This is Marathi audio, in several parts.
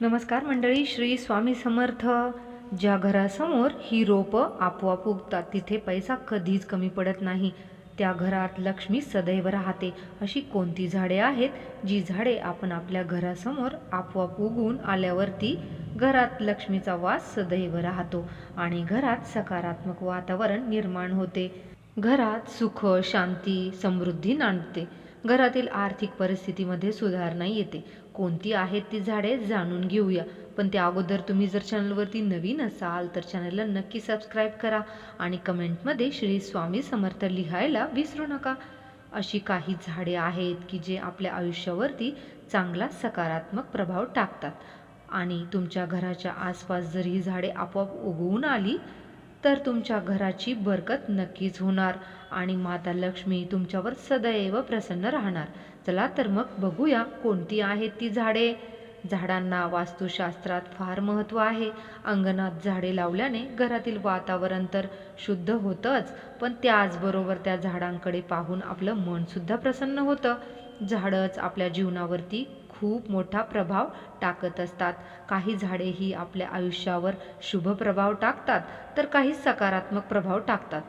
नमस्कार मंडळी श्री स्वामी समर्थ. ज्या घरासमोर ही रोपं आपोआप उगतात तिथे पैसा कधीच कमी पडत नाही. त्या घरात लक्ष्मी सदैव राहते. अशी कोणती झाडे आहेत जी झाडे आपण आपल्या घरासमोर आपोआप उगवून आल्यावरती घरात लक्ष्मीचा वास सदैव राहतो आणि घरात सकारात्मक वातावरण निर्माण होते. घरात सुख शांती समृद्धी नांदते. घरातील आर्थिक परिस्थितीमध्ये सुधारणा येते. कोणती आहेत ती झाडे जाणून घेऊया. पण त्या अगोदर तुम्ही जर चॅनलवरती नवीन असाल तर चॅनलला नक्की सबस्क्राईब करा आणि कमेंटमध्ये श्री स्वामी समर्थ लिहायला विसरू नका. अशी काही झाडे आहेत की जे आपल्या आयुष्यावरती चांगला सकारात्मक प्रभाव टाकतात. आणि तुमच्या घराच्या आसपास जर ही झाडे आपोआप उगवून आली तर तुमच्या घराची बरकत नक्कीच होणार आणि माता लक्ष्मी तुमच्यावर सदैव प्रसन्न राहणार. चला तर मग बघूया कोणती आहेत ती झाडे. झाडांना वास्तुशास्त्रात फार महत्त्व आहे. अंगणात झाडे लावल्याने घरातील वातावरण तर शुद्ध होतंच पण त्याचबरोबर त्या झाडांकडे पाहून आपलं मनसुद्धा प्रसन्न होतं. झाडंच आपल्या जीवनावरती खूप मोठा प्रभाव टाकत असतात. काही झाडे ही आपल्या आयुष्यावर शुभ प्रभाव टाकतात तर काही सकारात्मक प्रभाव टाकतात.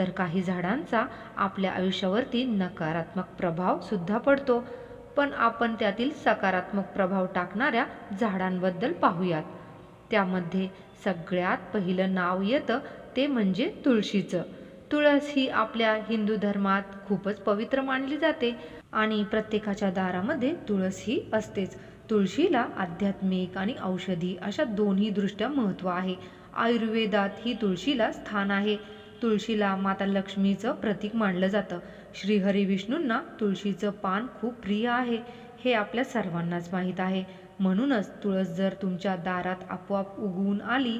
तर काही झाडांचा आपल्या आयुष्यावरती नकारात्मक प्रभाव सुद्धा पडतो. पण आपण त्यातील सकारात्मक प्रभाव टाकणाऱ्या झाडांबद्दल पाहूयात. त्यामध्ये सगळ्यात पहिलं नाव येतं ते म्हणजे तुळशीचं. तुळस ही आपल्या हिंदू धर्मात खूपच पवित्र मानली जाते आणि प्रत्येकाच्या दारामध्ये तुळस ही असतेच. तुळशीला आध्यात्मिक आणि औषधी अशा दोन्ही दृष्ट्या महत्त्व आहे. आयुर्वेदात ही तुळशीला स्थान आहे. तुळशीला माता लक्ष्मीचं प्रतीक मानलं जातं. श्रीहरी विष्णूंना तुळशीचं पान खूप प्रिय आहे हे आपल्या सर्वांनाच माहीत आहे. म्हणूनच तुळस जर तुमच्या दारात आपोआप उगवून आली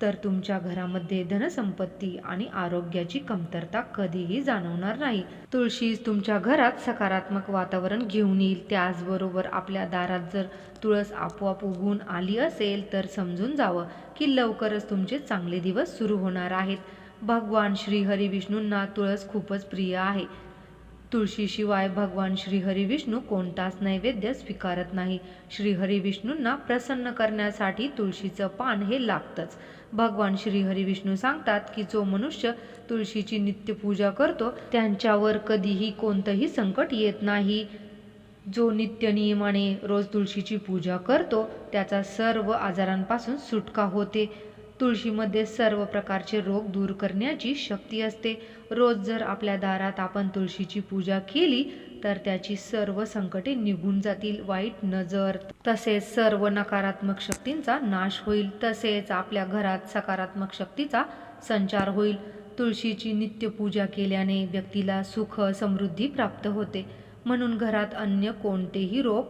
तर तुमच्या घरामध्ये धनसंपत्ती आणि आरोग्याची कमतरता कधीही जाणवणार नाही. तुळशी तुमच्या घरात सकारात्मक वातावरण घेऊन येईल. त्याचबरोबर आपल्या दारात जर तुळस आपोआप उगवून आली असेल तर समजून जावं की लवकरच तुमचे चांगले दिवस सुरू होणार आहेत. भगवान श्रीहरी विष्णूंना तुळस खूपच प्रिय आहे. तुळशीशिवाय भगवान श्रीहरी विष्णू कोणताच नैवेद्य स्वीकारत नाही. श्रीहरी विष्णूंना प्रसन्न करण्यासाठी तुळशीचं पान हे लागतंच. भगवान श्रीहरी विष्णू सांगतात की जो मनुष्य तुळशीची नित्यपूजा करतो त्यांच्यावर कधीही कोणतंही संकट येत नाही. जो नित्य नियमाने रोज तुळशीची पूजा करतो त्याचा सर्व आजारांपासून सुटका होते. तुळशीमध्ये सर्व प्रकारचे रोग दूर करण्याची शक्ती असते. रोज जर आपल्या दारात आपण तुळशीची पूजा केली तर त्याची सर्व संकटे निघून जातील. वाईट नजर तसेच सर्व नकारात्मक शक्तींचा नाश होईल. तसेच आपल्या घरात सकारात्मक शक्तीचा संचार होईल. तुळशीची नित्यपूजा केल्याने व्यक्तीला सुख समृद्धी प्राप्त होते. म्हणून घरात अन्य कोणतेही रोग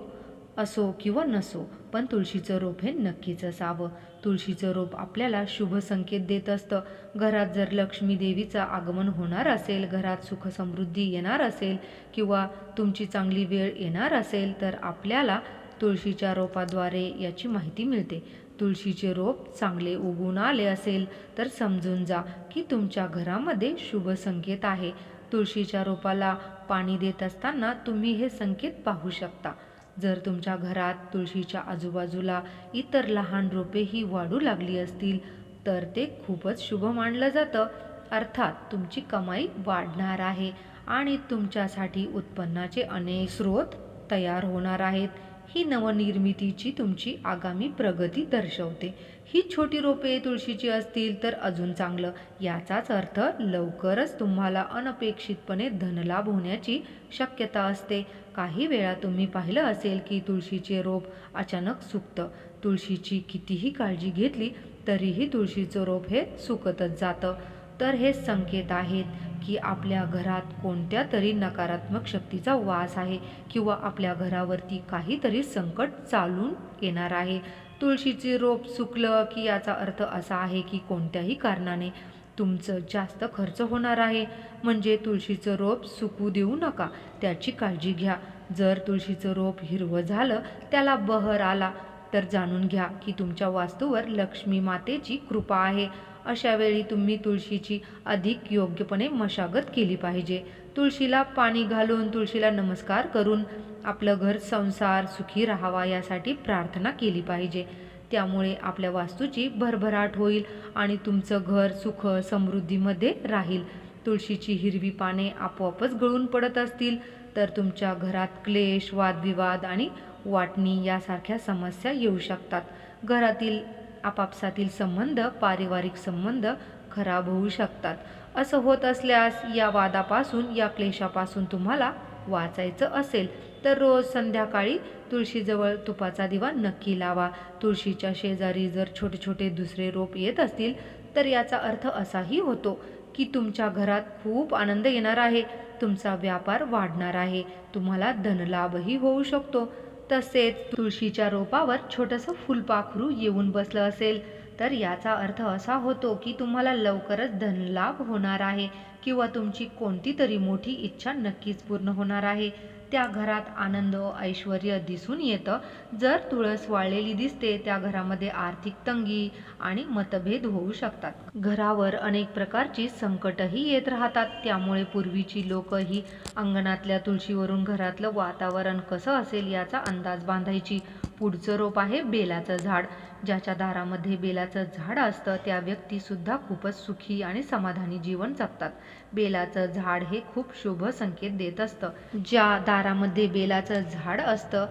असो किंवा नसो पण तुळशीचं रोप हे नक्कीच असावं. तुळशीचं रोप आपल्याला शुभ संकेत देत असतं. घरात जर लक्ष्मी देवीचं आगमन होणार असेल घरात सुख समृद्धी येणार असेल किंवा तुमची चांगली वेळ येणार असेल तर आपल्याला तुळशीच्या रोपाद्वारे याची माहिती मिळते. तुळशीचे रोप चांगले उगून आले असेल तर समजून जा की तुमच्या घरामध्ये शुभ संकेत आहे. तुळशीच्या रोपाला पाणी देत असताना तुम्ही हे संकेत पाहू शकता. जर तुमच्या घरात तुळशीच्या आजूबाजूला इतर लहान रोपे ही वाढू लागली असतील तर ते खूपच शुभ मानलं जातं. अर्थात तुमची कमाई वाढणार आहे आणि तुमच्यासाठी उत्पन्नाचे अनेक स्रोत तयार होणार आहेत. ही नवनिर्मितीची तुमची आगामी प्रगती दर्शवते. ही छोटी रोपे तुळशीची असतील तर अजून चांगलं. याचाच अर्थ लवकरच तुम्हाला अनपेक्षितपणे धनलाभ होण्याची शक्यता असते. काही वेळा तुम्ही पाहिलं असेल की तुळशीचे रोप अचानक सुकतं. तुळशीची कितीही काळजी घेतली तरीही तुळशीचं रोप हे सुकतच जातं. तर हे संकेत आहेत की आपल्या घरात कोणत्या तरी नकारात्मक शक्तीचा वास आहे किंवा आपल्या घरावरती काहीतरी संकट चालून येणार आहे. तुळशीचे रोप सुकलं की याचा अर्थ असा आहे की कोणत्याही कारणाने तुमचं जास्त खर्च होणार आहे. म्हणजे तुळशीचं रोप सुकू देऊ नका. त्याची काळजी घ्या. जर तुळशीचं रोप हिरवं झालं त्याला बहर आला तर जाणून घ्या की तुमच्या वास्तूवर लक्ष्मी मातेची कृपा आहे. अशा वेळी तुम्ही तुळशीची अधिक योग्यपणे मशागत केली पाहिजे. तुळशीला पाणी घालून तुळशीला नमस्कार करून आपलं घर संसार सुखी राहावा यासाठी प्रार्थना केली पाहिजे. त्यामुळे आपल्या वास्तूची भरभराट होईल आणि तुमचं घर सुख समृद्धीमध्ये राहील. तुळशीची हिरवी पाने आपोआपच गळून पडत असतील तर तुमच्या घरात क्लेश वादविवाद आणि वाटणी यासारख्या समस्या येऊ शकतात. घरातील आपापसातील संबंध पारिवारिक संबंध खराब होऊ शकतात. असं होत असल्यास या वादापासून या क्लेशापासून तुम्हाला वाचायचं असेल. तर रोज संध्याकाळी तुळशीजवळ तुपाचा दिवा नक्की लावा. तुळशीच्या शेजारी जर छोटे छोटे दुसरे रोप येत असतील तर याचा अर्थ असाही होतो की तुमच्या घरात खूप आनंद येणार आहे. तुमचा व्यापार वाढणार आहे. तुम्हाला धनलाभही होऊ शकतो. तसेच तुळशीच्या रोपावर छोटंसं फुलपाखरू येऊन बसलं असेल तर याचा अर्थ असा होतो की तुम्हाला लवकरच धनलाभ होणार आहे किंवा तुमची कोणती तरी मोठी इच्छा नक्कीच पूर्ण होणार आहे. त्या घरात आनंद ऐश्वर दिसून येतं. जर तुळस वाळलेली दिसते त्या घरामध्ये आर्थिक तंगी आणि मतभेद होऊ शकतात. घरावर अनेक प्रकारची संकटही येत राहतात. त्यामुळे पूर्वीची लोक ही अंगणातल्या तुळशीवरून घरातलं वातावरण कसं असेल याचा अंदाज बांधायची पुढचं रोप आहे बेलाचं झाड. ज्याच्या दारामध्ये बेलाचं झाड असतं त्या व्यक्तीसुद्धा खूपच सुखी आणि समाधानी जीवन जगतात. बेलाचं झाड हे खूप शुभ संकेत देत असतं. ज्या दारामध्ये बेलाचं झाड असतं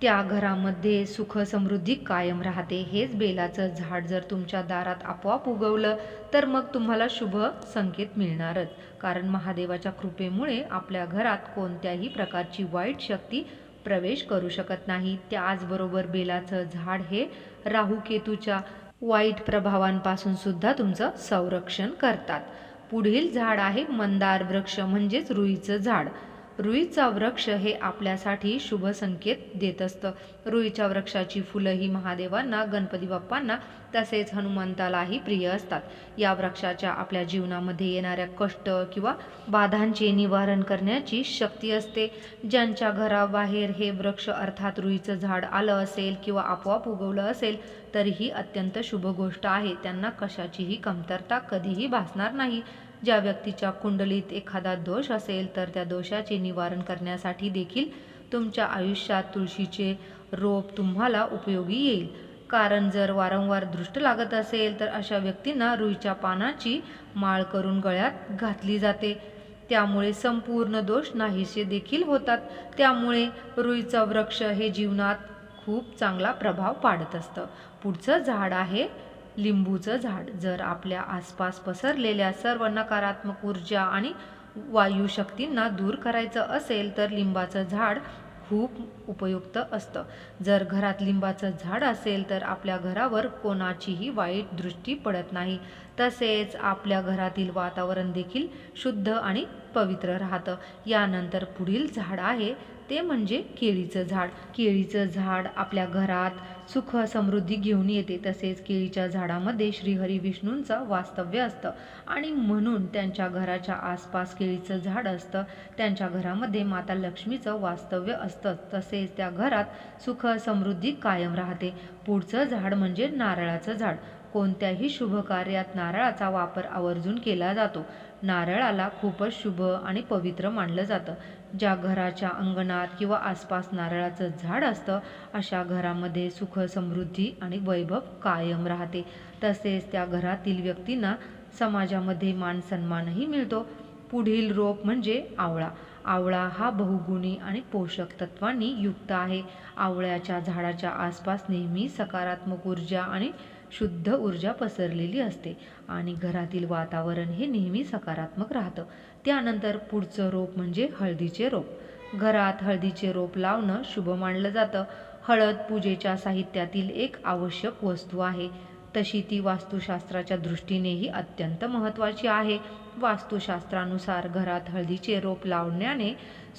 त्या घरामध्ये सुख समृद्धी कायम राहते. हेच बेलाचं झाड जर तुमच्या दारात आपोआप उगवलं तर मग तुम्हाला शुभ संकेत मिळणारच. कारण महादेवाच्या कृपेमुळे आपल्या घरात कोणत्याही प्रकारची वाईट शक्ती प्रवेश करू शकत नाही. त्याचबरोबर बेलाचं झाड हे राहू केतूच्या वाईट प्रभावांपासून सुद्धा तुमचं संरक्षण करतात. पुढील झाड आहे मंदार वृक्ष म्हणजेच रुईचं झाड. रुईचा वृक्ष हे आपल्यासाठी शुभ संकेत देत असतं. रुईच्या वृक्षाची फुलं ही महादेवांना गणपती बाप्पांना तसेच हनुमंतालाही प्रिय असतात. या वृक्षाच्या आपल्या जीवनामध्ये येणाऱ्या कष्ट किंवा बाधांचे निवारण करण्याची शक्ती असते. ज्यांच्या घराबाहेर हे वृक्ष अर्थात रुईचं झाड आलं असेल किंवा आपोआप उगवलं असेल तर ही अत्यंत शुभ गोष्ट आहे. त्यांना कशाचीही कमतरता कधीही भासणार नाही. ज्या व्यक्तीच्या कुंडलीत एखादा दोष असेल तर त्या दोषाचे निवारण करण्यासाठी देखील तुमच्या आयुष्यात तुळशीचे रोप तुम्हाला उपयोगी येईल. कारण जर वारंवार दृष्ट लागत असेल तर अशा व्यक्तींना रुईच्या पानाची माळ करून गळ्यात घातली जाते. त्यामुळे संपूर्ण दोष नाहीसे देखील होतात. त्यामुळे रुईचं वृक्ष हे जीवनात खूप चांगला प्रभाव पाडत असतं. पुढचं झाड आहे लिंबूचं झाड. जर आपल्या आसपास पसरलेल्या सर्व नकारात्मक ऊर्जा आणि वायुशक्तींना दूर करायचं असेल तर लिंबाचं झाड खूप उपयुक्त असतं. जर घरात लिंबाचं झाड असेल तर आपल्या घरावर कोणाचीही वाईट दृष्टी पडत नाही. तसेच आपल्या घरातील वातावरण देखील शुद्ध आणि पवित्र राहतं. यानंतर पुढील झाड आहे ते म्हणजे केळीचं झाड. केळीचं झाड आपल्या घरात सुख समृद्धी घेऊन येते. तसेच केळीच्या झाडामध्ये श्रीहरी विष्णूंचं वास्तव्य असतं. आणि म्हणून त्यांच्या घराच्या आसपास केळीचं झाड असतं. त्यांच्या घरामध्ये माता लक्ष्मीचं वास्तव्य असतं. तसेच त्या घरात सुख समृद्धी कायम राहते. पुढचं झाड म्हणजे नारळाचं झाड. कोणत्याही शुभ कार्यात नारळाचा वापर आवर्जून केला जातो. नारळाला खूपच शुभ आणि पवित्र मानलं जातं. ज्या घराच्या अंगणात किंवा आसपास नारळाचं झाड असतं अशा घरामध्ये सुख समृद्धी आणि वैभव कायम राहते. तसेच त्या घरातील व्यक्तींना समाजामध्ये मान सन्मानही मिळतो. पुढील रोप म्हणजे आवळा. आवळा हा बहुगुणी आणि पोषक तत्वांनी युक्त आहे. आवळ्याच्या झाडाच्या आसपास नेहमी सकारात्मक ऊर्जा आणि शुद्ध ऊर्जा पसरलेली असते आणि घरातील वातावरण हे नेहमी सकारात्मक राहतं. त्यानंतर पुढचं रोप म्हणजे हळदीचे रोप. घरात हळदीचे रोप लावणं शुभ मानलं जातं. हळद पूजेच्या साहित्यातील एक आवश्यक वस्तू आहे. तशी ती वास्तुशास्त्राच्या दृष्टीनेही अत्यंत महत्त्वाची आहे. वास्तुशास्त्रानुसार घरात हळदीचे रोप लावण्याने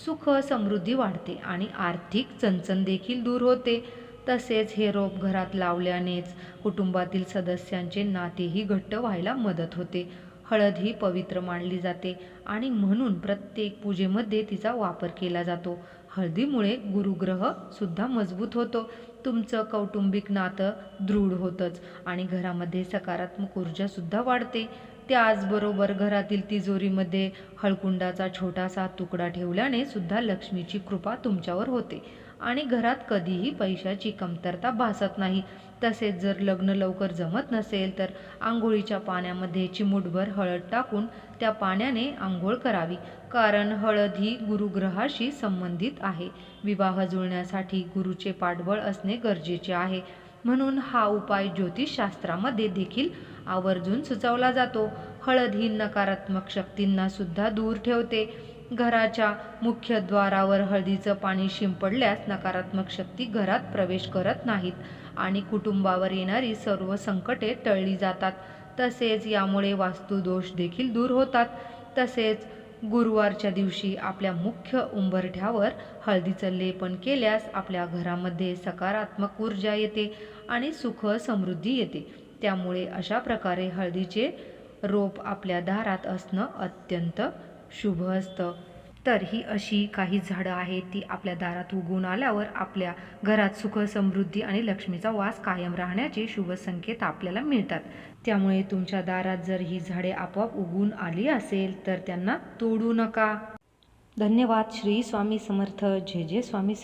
सुख समृद्धी वाढते आणि आर्थिक चणचण देखील दूर होते. तसेच हे रोप घरात लावल्यानेच कुटुंबातील सदस्यांचे नातेही घट्ट व्हायला मदत होते. हळद ही पवित्र मानली जाते आणि म्हणून प्रत्येक पूजेमध्ये तिचा वापर केला जातो. हळदीमुळे गुरुग्रह सुद्धा मजबूत होतो. तुमचं कौटुंबिक नातं दृढ होतंच आणि घरामध्ये सकारात्मक ऊर्जासुद्धा वाढते. त्याचबरोबर घरातील तिजोरीमध्ये हळकुंडाचा छोटासा तुकडा ठेवल्याने सुद्धा लक्ष्मीची कृपा तुमच्यावर होते. आणि घरात कधीही पैशाची कमतरता भासत नाही. तसेच जर लग्न लवकर जमत नसेल तर आंघोळीच्या पाण्यामध्ये चिमूटभर हळद टाकून त्या पाण्याने आंघोळ करावी. कारण हळद ही गुरुग्रहाशी संबंधित आहे. विवाह जुळण्यासाठी गुरुचे पाठबळ असणे गरजेचे आहे. म्हणून हा उपाय ज्योतिषशास्त्रामध्ये देखील आवर्जून सुचवला जातो. हळद ही नकारात्मक शक्तींना सुद्धा दूर ठेवते. घराच्या मुख्य द्वारावर हळदीचं पाणी शिंपडल्यास नकारात्मक शक्ती घरात प्रवेश करत नाहीत आणि कुटुंबावर येणारी सर्व संकटे टळली जातात. तसेच यामुळे वास्तुदोष देखील दूर होतात. तसेच गुरुवारच्या दिवशी आपल्या मुख्य उंबरठ्यावर हळदीचं लेपन केल्यास आपल्या घरामध्ये सकारात्मक ऊर्जा येते आणि सुख समृद्धी येते. त्यामुळे अशा प्रकारे हळदीचे रोप आपल्या दारात असणं अत्यंत शुभ असतं. तर ही अशी काही झाडं आहेत ती आपल्या दारात उगवून आल्यावर आपल्या घरात सुख समृद्धी आणि लक्ष्मीचा वास कायम राहण्याचे शुभ संकेत आपल्याला मिळतात. त्यामुळे तुमच्या दारात जर ही झाडे आपोआप उगवून आली असेल तर त्यांना तोडू नका. धन्यवाद. श्री स्वामी समर्थ. जय जय स्वामी समर्थ